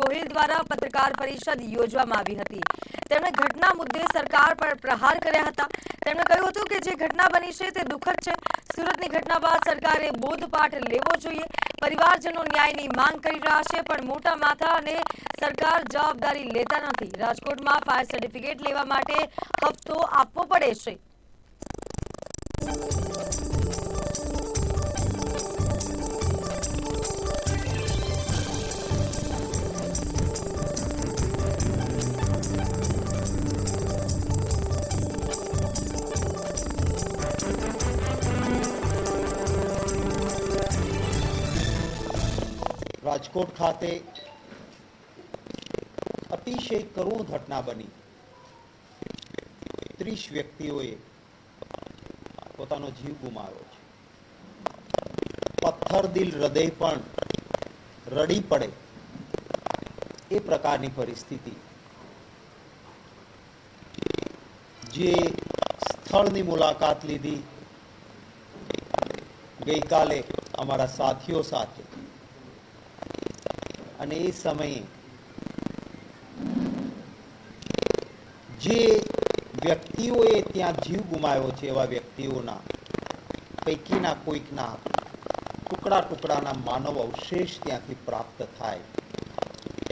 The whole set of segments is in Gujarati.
ગોહિલ દ્વારા પત્રકાર પરિષદ યોજવામાં આવી હતી. તેમણે ઘટના મુદ્દે સરકાર પર પ્રહાર કર્યા હતા. તેમણે કહ્યું હતું કે જે ઘટના બની છે તે દુઃખદ છે. સુરતની ઘટના બાદ સરકારે બોધપાઠ લેવો જોઈએ. પરિવારજનો ન્યાયની માંગ કરી રહ્યા છે, પણ મોટા માથા અને સરકાર જવાબદારી લેતા નથી. રાજકોટમાં ફાયર સર્ટિફિકેટ લેવા માટે હપ્તો આપવો પડે છે. રાજકોટ ખાતે અતિશય કરુણ ઘટના બની. ત્રીસ વ્યક્તિઓએ પોતાનો જીવ ગુમાવ્યો છે. પથ્થર દિલ હૃદય પણ રડી પડે એ પ્રકારની પરિસ્થિતિ. જે સ્થળની મુલાકાત લીધી ગઈકાલે અમારા સાથીઓ સાથે. અને એ સમયે જે વ્યક્તિઓએ ત્યાં જીવ ગુમાવ્યો છે એવા વ્યક્તિઓના, પૈકીના કોઈકના ટુકડા ટુકડાના માનવ અવશેષ ત્યાંથી પ્રાપ્ત થાય.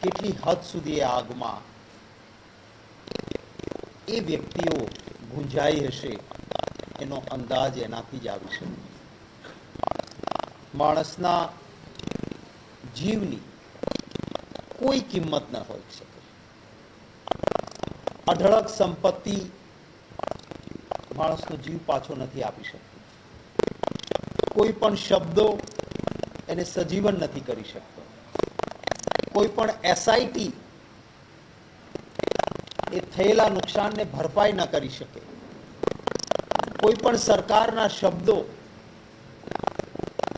કેટલી હદ સુધી એ આગમાં એ વ્યક્તિઓ ગુંજાઈ હશે એનો અંદાજ એનાથી જ આવી શકે. માણસના જીવની કોઈ કિંમત ના હોઈ શકે. અઢળક સંપત્તિ માણસનો જીવ પાછો નથી આપી શકતો. કોઈ પણ શબ્દો એને સજીવન નથી કરી શકતો. કોઈ પણ એસઆઈટી એ થયેલા નુકસાનને ભરપાઈ ન કરી શકે. કોઈ પણ સરકારના શબ્દો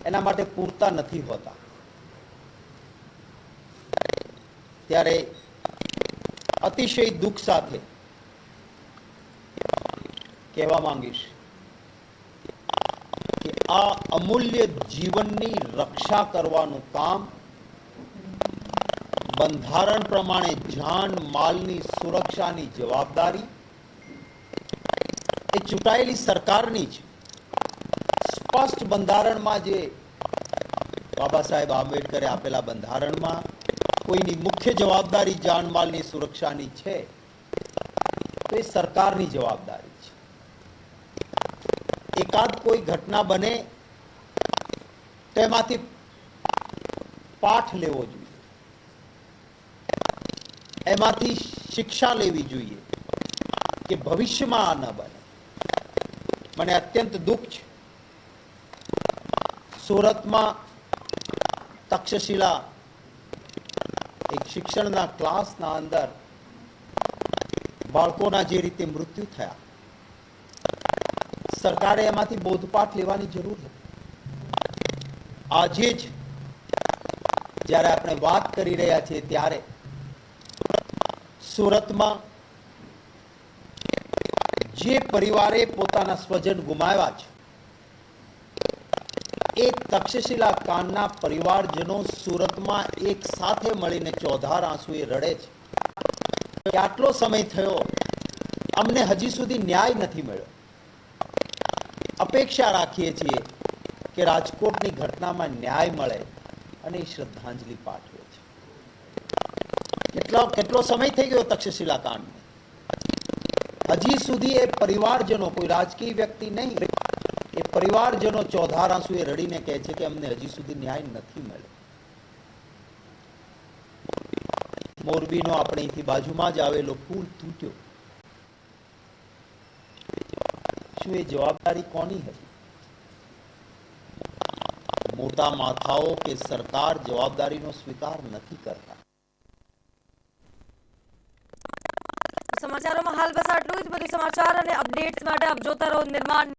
એના માટે પૂરતા નથી હોતા. ત્યારે અતિશય દુઃખ સાથે કહેવા માંગીશ કે આ અમૂલ્ય જીવનની રક્ષા કરવાનું કામ બંધારણ પ્રમાણે જાન માલની સુરક્ષાની જવાબદારી એ ચૂંટાયેલી સરકારની છે સ્પષ્ટ બંધારણમાં જે બાબા સાહેબ આંબેડકરે આપેલા બંધારણમાં કોઈની મુખ્ય જવાબદારી જાનમાલની સુરક્ષાની છે? એ સરકારની જવાબદારી છે. એકાદ કોઈ ઘટના બને તેમાંથી પાઠ લેવો જોઈએ. એમાંથી શિક્ષા લેવી જોઈએ કે ભવિષ્યમાં આ ન બને. મને અત્યંત દુઃખ છે. સુરતમાં તક્ષશિલા એક શિક્ષણના ક્લાસના અંદર બાળકોના જે રીતે મૃત્યુ થયા. સરકારે એમાંથી બોધપાઠ લેવાની જરૂર હતી. આજે જ જ્યારે આપણે વાત કરી રહ્યા છીએ ત્યારે સુરતમાં જે પરિવારે પોતાના સ્વજન ગુમાવ્યા છે એ તક્ષશિલા કાંડના પરિવારજનો સુરતમાં એક સાથે મળીને ચોધાર આંસુએ રડે છે. કે આટલો સમય થયો, અમને હજી સુધી ન્યાય નથી મળ્યો. અપેક્ષા રાખીએ છીએ કે રાજકોટની ઘટનામાં ન્યાય મળે અને શ્રદ્ધાંજલિ પાઠવે છે. કેટલો કેટલો સમય થઈ ગયો તક્ષશિલા કાંડને હજી સુધી એ પરિવારજનો, કોઈ રાજકીય વ્યક્તિ નહીં એ પરિવારજનો ચોધાર આંસુએ રડીને કહે છે કે અમને હજી સુધી ન્યાય નથી મળ્યો. મોરબીનો આપણે અહીંથી બાજુમાં જ આવેલો પુલ તૂટ્યો. શું એ જવાબદારી કોની હતી? મોટા માથાઓ કે સરકાર જવાબદારીનો સ્વીકાર નથી કરતા. સમાચારોમાં હાલ બસ આટલું જ. બધું સમાચાર અને અપડેટ્સ માટે આપ જોતા રહો નિર્માણ